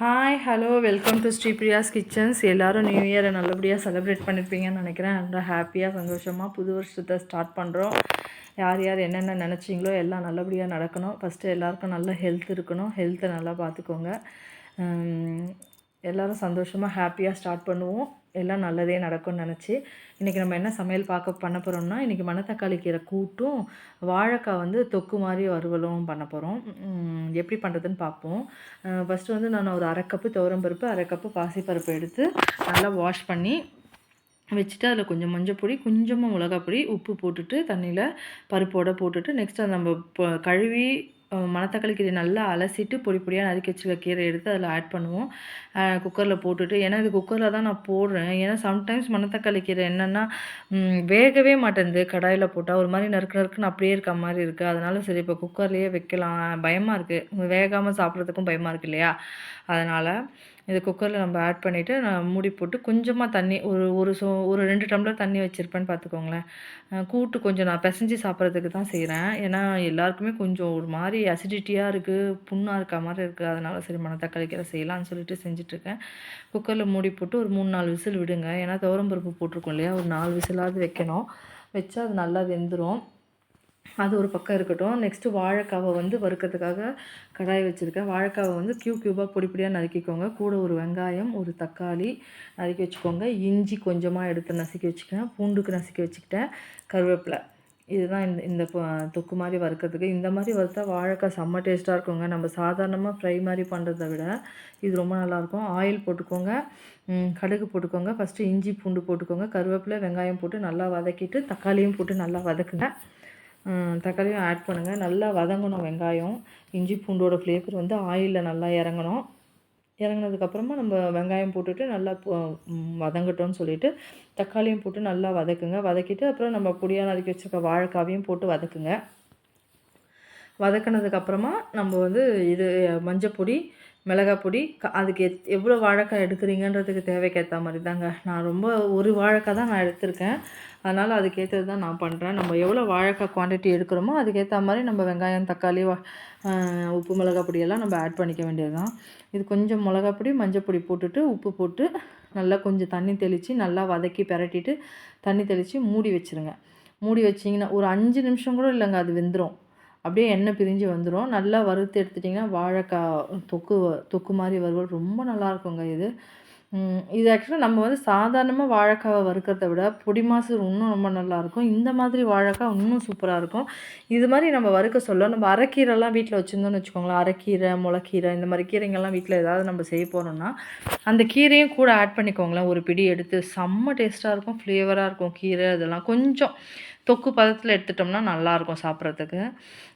Hi hello welcome to Sripriya's kitchens எல்லோரும் new இயரை நல்லபடியாக செலிப்ரேட் பண்ணியிருப்பீங்கன்னு நினைக்கிறேன். நல்லா ஹாப்பியாக சந்தோஷமாக புது வருஷத்தை ஸ்டார்ட் பண்ணுறோம் யார் யார் என்னென்ன நினச்சிங்களோ எல்லாம் நல்லபடியாக நடக்கணும். ஃபஸ்ட்டு எல்லாருக்கும் நல்ல ஹெல்த் இருக்கணும். ஹெல்த்தை நல்லா பார்த்துக்கோங்க எல்லோரும் சந்தோஷமாக ஹாப்பியாக ஸ்டார்ட் பண்ணுவோம். எல்லாம் நல்லதே நடக்கும்னு நினச்சி இன்றைக்கி நம்ம என்ன சமையல் பார்க்க பண்ண போகிறோம்னா இன்றைக்கி மணத்தக்காளி கீரை கூட்டும் வாழைக்காய் வந்து தொக்கு மாதிரி வறுவலும் பண்ண போகிறோம் எப்படி பண்ணுறதுன்னு பார்ப்போம். ஃபஸ்ட்டு வந்து நான் ஒரு அரை கப்பு துவரம்பருப்பு அரை கப்பு பாசிப்பருப்பு எடுத்து நல்லா வாஷ் பண்ணி வச்சுட்டு அதில் கொஞ்சம் மஞ்சள் பொடி கொஞ்சமாக மிளகாப்பொடி உப்பு போட்டுட்டு தண்ணியில் பருப்போடு போட்டுட்டு நெக்ஸ்ட் அதை நம்ம கழுவி மணத்தக்காளி கீரை நல்லா அலசிட்டு பொடி பொடியாக நறுக்கி வச்சுருக்க கீரை எடுத்து அதில் ஆட் பண்ணுவோம். குக்கரில் போட்டுட்டு. ஏன்னா இது குக்கரில் தான் நான் போடுறேன். ஏன்னா சம்டைம்ஸ் மணத்தக்காளி கீரை என்னென்னா வேகவே மாட்டேங்குது கடாயில் போட்டால் ஒரு மாதிரி நறுக்கு நறுக்குன்னு அப்படியே இருக்க மாதிரி இருக்குது அதனால சரி இப்போ குக்கர்லேயே வைக்கலாம். பயமாக இருக்குது வேகாமல் சாப்பிட்றதுக்கும் பயமாக இருக்குது இல்லையா? அதனால் இதை குக்கரில் நம்ம ஆட் பண்ணிவிட்டு நான் மூடி போட்டு கொஞ்சமாக தண்ணி ஒரு ஒரு சோ ஒரு ரெண்டு டம்ளர் தண்ணி வச்சுருப்பேன்னு பார்த்துக்கோங்களேன் கூட்டு கொஞ்சம் நான் பிசைஞ்சு சாப்பிட்றதுக்கு தான் செய்கிறேன் ஏன்னா எல்லாருக்குமே கொஞ்சம் ஒரு மாதிரி அசிடிட்டியாக இருக்குது புண்ணாக இருக்க மாதிரி இருக்குது அதனால் சரி மணத்தக்காளி கீரை செய்யலாம்னு சொல்லிட்டு செஞ்சிட்ருக்கேன். குக்கரில் மூடி போட்டு ஒரு மூணு நாலு விசில் விடுங்க. ஏன்னா துவரம்பருப்பு போட்டிருக்கோம் இல்லையா? ஒரு நாலு விசிலாவது வைக்கணும். வச்சா அது நல்லா வெந்துடும் அது ஒரு பக்கம் இருக்கட்டும். நெக்ஸ்ட்டு வாழைக்காவை வந்து வறுக்கிறதுக்காக கடாய் வச்சுருக்கேன். வாழைக்காவை வந்து க்யூ க்யூபாக பொடி பொடியாக நறுக்கிக்கோங்க. கூட ஒரு வெங்காயம் ஒரு தக்காளி நறுக்கி வச்சுக்கோங்க. இஞ்சி கொஞ்சமாக எடுத்து நசுக்கி வச்சுக்கிறேன் பூண்டுக்கு நசுக்கி வச்சுக்கிட்டேன். கருவேப்பிலை. இதுதான் இந்த இந்த தொக்கு மாதிரி வறுக்கிறதுக்கு. இந்த மாதிரி வறுத்தா வாழைக்காய் செம்ம டேஸ்ட்டாக இருக்குங்க. நம்ம சாதாரணமாக ஃப்ரை மாதிரி பண்ணுறத விட இது ரொம்ப நல்லாயிருக்கும். ஆயில் போட்டுக்கோங்க. கடுகு போட்டுக்கோங்க. ஃபஸ்ட்டு இஞ்சி பூண்டு போட்டுக்கோங்க. கருவேப்பிலை வெங்காயம் போட்டு நல்லா வதக்கிட்டு தக்காளியும் போட்டு நல்லா வதக்குங்க. தக்காளியும் ஆட் பண்ணுங்கள் நல்லா வதங்கணும் வெங்காயம். இஞ்சி பூண்டோட ஃப்ளேவர் வந்து ஆயிலில் நல்லா இறங்கணும். இறங்கினதுக்கப்புறமா நம்ம வெங்காயம் போட்டுட்டு நல்லா வதங்கட்டோம்னு சொல்லிவிட்டு தக்காளியும் போட்டு நல்லா வதக்குங்க. வதக்கிட்டு அப்புறம் நம்ம பொடியாக நறுக்கி வச்சுருக்க வாழைக்காவையும் போட்டு வதக்குங்க. வதக்கினதுக்கப்புறமா நம்ம வந்து இது மஞ்சப்பொடி மிளகாய் பொடி க அதுக்கு எத் எவ்வளோ வாழைக்காய் எடுக்கிறீங்கன்றதுக்கு தேவைக்கேற்ற மாதிரி தாங்க நான் ரொம்ப ஒரு வாழைக்காய் தான் நான் எடுத்திருக்கேன். அதனால் அதுக்கேற்றது தான் நான் பண்ணுறேன் நம்ம எவ்வளோ வாழைக்காய் குவான்டிட்டி எடுக்கிறோமோ அதுக்கேற்ற மாதிரி நம்ம வெங்காயம் தக்காளி உப்பு மிளகாய் பொடியெல்லாம் நம்ம ஆட் பண்ணிக்க வேண்டியது தான் இது கொஞ்சம் மிளகாய் பொடி மஞ்சள் பொடி போட்டுட்டு உப்பு போட்டு நல்லா கொஞ்சம் தண்ணி தெளித்து நல்லா வதக்கி பெரட்டிட்டு தண்ணி தெளித்து மூடி வச்சுருங்க. மூடி வச்சிங்கன்னா ஒரு அஞ்சு நிமிஷம் கூட இல்லைங்க அது வெந்துடும் அப்படியே எண்ணெய் பிரிஞ்சு வந்துடும் நல்லா வறுத்து எடுத்துட்டிங்கன்னா வாழைக்காய் தொக்கு தொக்கு மாதிரி வறுவல் ரொம்ப நல்லாயிருக்குங்க இது. இது ஆக்சுவலாக நம்ம வந்து சாதாரணமாக வாழைக்காவை வறுக்கிறத விட பொடி மாசு இன்னும் ரொம்ப நல்லாயிருக்கும் இந்த மாதிரி வாழைக்காய் இன்னும் சூப்பராக இருக்கும். இது மாதிரி நம்ம வறுக்க சொல்ல நம்ம அரைக்கீரைலாம் வீட்டில் வச்சுருந்தோம்னு வச்சுக்கோங்களேன். அரைக்கீரை முளைக்கீரை இந்த மாதிரி கீரைங்கள்லாம் வீட்டில் ஏதாவது நம்ம செய்ய போகிறோம்னா அந்த கீரையும் கூட ஆட் பண்ணிக்கோங்களேன். ஒரு பிடி எடுத்து செம்ம டேஸ்ட்டாக இருக்கும் ஃப்ளேவராக இருக்கும் கீரை அதெல்லாம். கொஞ்சம் தொக்கு பதத்தில் எடுத்துட்டோம்னா நல்லாயிருக்கும் சாப்பிட்றதுக்கு.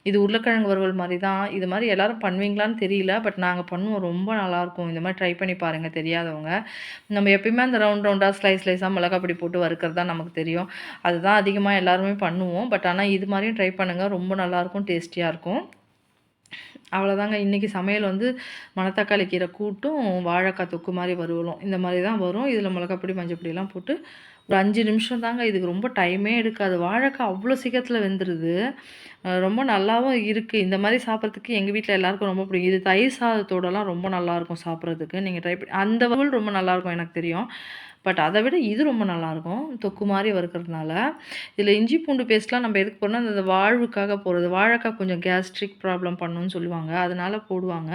இது உருளைக்கிழங்கு வறுவல் மாதிரி தான் இது மாதிரி எல்லோரும் பண்ணுவீங்களான்னு தெரியல. பட் நாங்கள் பண்ணுவோம். ரொம்ப நல்லாயிருக்கும் இந்த மாதிரி ட்ரை பண்ணி பாருங்கள் தெரியாதவங்க. நம்ம எப்பயுமே அந்த ரவுண்ட் ரவுண்டாக ஸ்லைஸ் ஸ்லைஸாக மிளகாப்பொடி போட்டு வறுக்கிறது தான் நமக்கு தெரியும். அதுதான் அதிகமாக எல்லாருமே பண்ணுவோம். பட் ஆனால் இது மாதிரியும் ட்ரை பண்ணுங்கள் ரொம்ப நல்லாயிருக்கும் டேஸ்டியாக இருக்கும். அவ்வளோதாங்க இன்றைக்கி சமையல் வந்து மணத்தக்காளி கீரை கூட்டும் வாழைக்காய் தொக்கு மாதிரி வருவலும் இந்த மாதிரி தான் வரும். இதில் மிளகாப்பொடி மஞ்சள் பொடியெல்லாம் போட்டு ஒரு அஞ்சு நிமிஷம் தாங்க இதுக்கு ரொம்ப டைமே எடுக்காது. வாழைக்காய் அவ்வளோ சீக்கிரத்தில் வெந்துடுது ரொம்ப நல்லாவும் இருக்குது இந்த மாதிரி சாப்பிட்றதுக்கு எங்கள் வீட்டில் எல்லாருக்கும் ரொம்ப பிடிக்கும். இது தயிர் சாதத்தோடலாம் ரொம்ப நல்லாயிருக்கும் சாப்பிட்றதுக்கு. நீங்கள் ட்ரை பண்ணி அந்த வகுல் ரொம்ப நல்லாயிருக்கும் எனக்கு தெரியும். பட் அதை விட இது ரொம்ப நல்லாயிருக்கும். தொக்கு மாதிரி வறுக்கிறதுனால. இதில் இஞ்சி பூண்டு பேஸ்ட்லாம் நம்ம எதுக்கு போடணும் அந்த வாழ்வுக்காக போடுறது வாழைக்காய் கொஞ்சம் கேஸ்ட்ரிக் ப்ராப்ளம் பண்ணுன்னு சொல்லுவாங்க. அதனால் போடுவாங்க.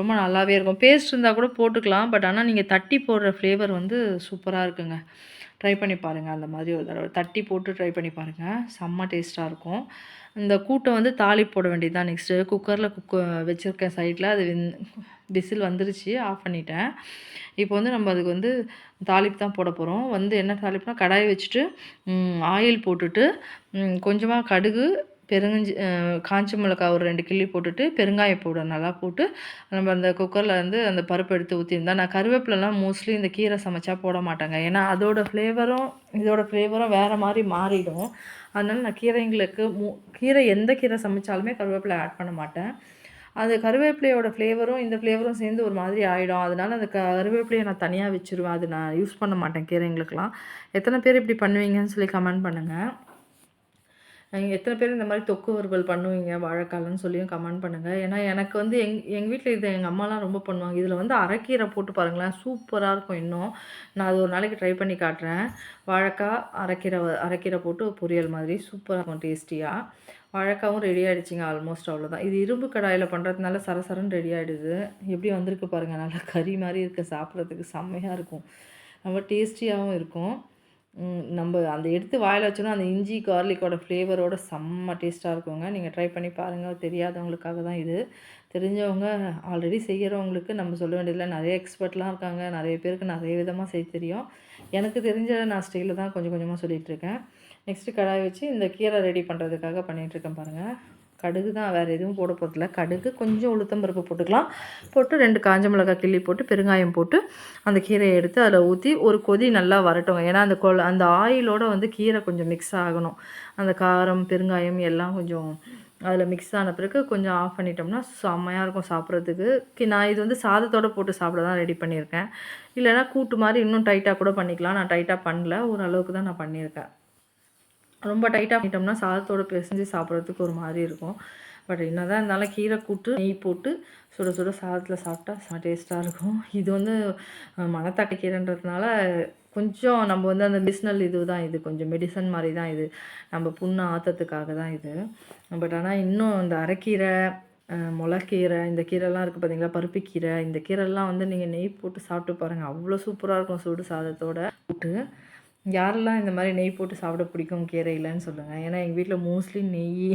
ரொம்ப நல்லாவே இருக்கும். பேஸ்ட் இருந்தால் கூட போட்டுக்கலாம். பட் ஆனால் நீங்கள் தட்டி போடுற ஃப்ளேவர் வந்து சூப்பராக இருக்குங்க. ட்ரை பண்ணி பாருங்கள் அந்த மாதிரி ஒரு தடவை. தட்டி போட்டு ட்ரை பண்ணி பாருங்கள் செம்ம டேஸ்ட்டாக இருக்கும். இந்த கூட்டை வந்து தாலி போட வேண்டியது தான் நெக்ஸ்ட்டு குக்கரில் குக்க வச்சுருக்கேன் சைடில் அது விசில் வந்துருச்சு. ஆஃப் பண்ணிட்டேன். இப்போ வந்து நம்ம அதுக்கு வந்து தாளிப்பு தான் போட போகிறோம் வந்து என்ன தாளிப்புனா கடாயை வச்சுட்டு ஆயில் போட்டுட்டு கொஞ்சமாக கடுகு பெருங்கஞ்சி காஞ்ச மிளகாய் ஒரு ரெண்டு கிள்ளி போட்டுட்டு பெருங்காய பவுடர் நல்லா போட்டு நம்ம அந்த குக்கரில் வந்து அந்த பருப்பு எடுத்து ஊற்றிருந்தேன் நான் கருவேப்பிலலாம் மோஸ்ட்லி இந்த கீரை சமைச்சா போட மாட்டாங்க. ஏன்னா அதோட ஃப்ளேவரும் இதோட ஃப்ளேவரும் வேறு மாதிரி மாறிடும். அதனால் நான் கீரைங்களுக்கு மூ கீரை எந்த கீரை சமைச்சாலுமே கருவேப்பிலை ஆட் பண்ண மாட்டேன். அது கருவேப்பிலையோட ஃப்ளேவரும் இந்த ஃப்ளேவரும் சேர்ந்து ஒரு மாதிரி ஆகிடும் அதனால் அந்த கருவேப்பிலையை நான் தனியாக வச்சுருவேன். அது நான் யூஸ் பண்ண மாட்டேன் கீரைங்களுக்கெலாம் எத்தனை பேர் இப்படி பண்ணுவீங்கன்னு சொல்லி கமெண்ட் பண்ணுங்கள் எத்தனை பேர் இந்த மாதிரி தொக்கு வறுவல் பண்ணுவீங்க? வாழைக்காலன்னு சொல்லியும் கமெண்ட் பண்ணுங்கள் ஏன்னா எனக்கு வந்து எங் எங்கள் வீட்டில் இதை எங்கள் அம்மாலாம் ரொம்ப பண்ணுவாங்க. இதில் வந்து அரைக்கீரை போட்டு பாருங்களேன். சூப்பராக இருக்கும் இன்னும். நான் அது ஒரு நாளைக்கு ட்ரை பண்ணி காட்டுறேன். வாழைக்காய் அரைக்கீரை அரைக்கீரை போட்டு பொரியல் மாதிரி சூப்பராக இருக்கும் டேஸ்டியாக வாழைக்காவும் ரெடி ஆகிடுச்சிங்க ஆல்மோஸ்ட் அவ்வளோதான் இது இரும்பு கடாயில் பண்ணுறதுனால சரசரன்னு ரெடி ஆகிடுது எப்படி வந்திருக்கு பாருங்கள் நல்லா கறி மாதிரி இருக்குது சாப்பிட்றதுக்கு செம்மையாக இருக்கும். ரொம்ப டேஸ்டியாகவும் இருக்கும். நம்ம அந்த எடுத்து வாயில் வச்சோன்னா அந்த இஞ்சி கார்லிக்கோட ஃப்ளேவரோட செம்ம டேஸ்ட்டாக இருக்குங்க. நீங்கள் ட்ரை பண்ணி பாருங்கள் தெரியாதவங்களுக்காக தான் இது. தெரிஞ்சவங்க ஆல்ரெடி செய்கிறவங்களுக்கு நம்ம சொல்ல வேண்டியதில்லை நிறைய எக்ஸ்பர்ட்லாம் இருக்காங்க. நிறைய பேருக்கு நிறைய விதமாக செய்ய தெரியும். எனக்கு தெரிஞ்ச நான் ஸ்டைலில் தான் கொஞ்சம் கொஞ்சமாக சொல்லிகிட்ருக்கேன் நெக்ஸ்ட்டு கடாய் வச்சு இந்த கீரை ரெடி பண்ணுறதுக்காக பண்ணிகிட்ருக்கேன் பாருங்கள் கடுகு தான் வேறு எதுவும் போட போகிறதில்ல கடுகு கொஞ்சம் உளுத்தம் பருப்பு போட்டுக்கலாம். போட்டு ரெண்டு காஞ்ச மிளகாய் கிள்ளி போட்டு பெருங்காயம் போட்டு அந்த கீரையை எடுத்து அதில் ஊற்றி ஒரு கொதி நல்லா வரட்டும் ஏன்னா அந்த கொ அந்த ஆயிலோடு வந்து கீரை கொஞ்சம் மிக்ஸ் ஆகணும். அந்த காரம் பெருங்காயம் எல்லாம் கொஞ்சம் அதில் மிக்ஸ் ஆன பிறகு கொஞ்சம் ஆஃப் பண்ணிட்டோம்னா செம்மையாக இருக்கும் சாப்பிட்றதுக்கு. நான் இது வந்து சாதத்தோடு போட்டு சாப்பிட தான் ரெடி பண்ணியிருக்கேன். இல்லைனா கூட்டு மாதிரி இன்னும் டைட்டாக கூட பண்ணிக்கலாம். நான் டைட்டாக பண்ணல. ஓரளவுக்கு தான் நான் பண்ணியிருக்கேன். ரொம்ப டைட்டாக பண்ணிட்டோம்னா சாதத்தோடு பிசைஞ்சு சாப்பிட்றதுக்கு ஒரு மாதிரி இருக்கும். பட் என்ன தான் இருந்தாலும் கீரை கூட்டு நெய் போட்டு சுட சுட சாதத்தில் சாப்பிட்டா டேஸ்ட்டாக இருக்கும். இது வந்து மணத்தட்டை கீரைன்றதுனால கொஞ்சம் நம்ம வந்து அந்த மெடிசனல் இது தான் இது. கொஞ்சம் மெடிசன் மாதிரி தான் இது. நம்ம புண்ணை ஆத்தத்துக்காக தான் இது. பட் ஆனால் இன்னும் இந்த அரைக்கீரை முளைக்கீரை இந்த கீரைலாம் இருக்குது பார்த்தீங்களா பருப்பு கீரை இந்த கீரைலாம் வந்து நீங்கள் நெய் போட்டு சாப்பிட்டு பாருங்கள் அவ்வளோ சூப்பராக இருக்கும் சுடு சாதத்தோட. போட்டு யாரெல்லாம் இந்த மாதிரி நெய் போட்டு சாப்பிட பிடிக்கும் கீரையிலன்னு சொல்லுங்கள் ஏன்னா எங்கள் வீட்டில் மோஸ்ட்லி நெய்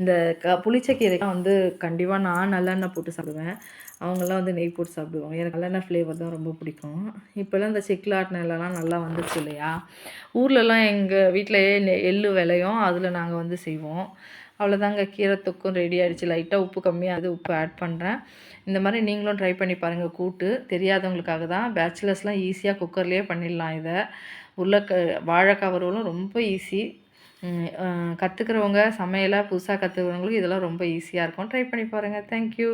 இந்த க புளிச்ச கீரைலாம் வந்து கண்டிப்பாக நான் நல்லெண்ணெய் போட்டு சாப்பிடுவேன். அவங்கெல்லாம் வந்து நெய் போட்டு சாப்பிடுவாங்க. எனக்கு நல்லெண்ணெய் ஃப்ளேவர் தான் ரொம்ப பிடிக்கும். இப்போல்லாம் இந்த செக்கில் நல்லா வந்துச்சு இல்லையா? ஊர்லலாம் எங்கள் வீட்டிலையே நெ எள்ளு விளையும். அதில் நாங்கள் வந்து செய்வோம். அவ்வளோதாங்க கீரை தொக்கும் ரெடி ஆகிடுச்சு லைட்டாக உப்பு கம்மியாக அது உப்பு ஆட் பண்ணுறேன் இந்த மாதிரி நீங்களும் ட்ரை பண்ணி பாருங்கள் கூட்டு தெரியாதவங்களுக்காக தான். பேச்சுலர்ஸ்லாம் ஈஸியாக குக்கர்லேயே பண்ணிடலாம் இதை. உருளைக்க வாழைக்காய் வறுவலும் ரொம்ப ஈஸி கற்றுக்கிறவங்க சமையலாக புதுசாக கற்றுக்கிறவங்களுக்கு இதெல்லாம் ரொம்ப ஈஸியாக இருக்கும். ட்ரை பண்ணி பாருங்கள் தேங்க்யூ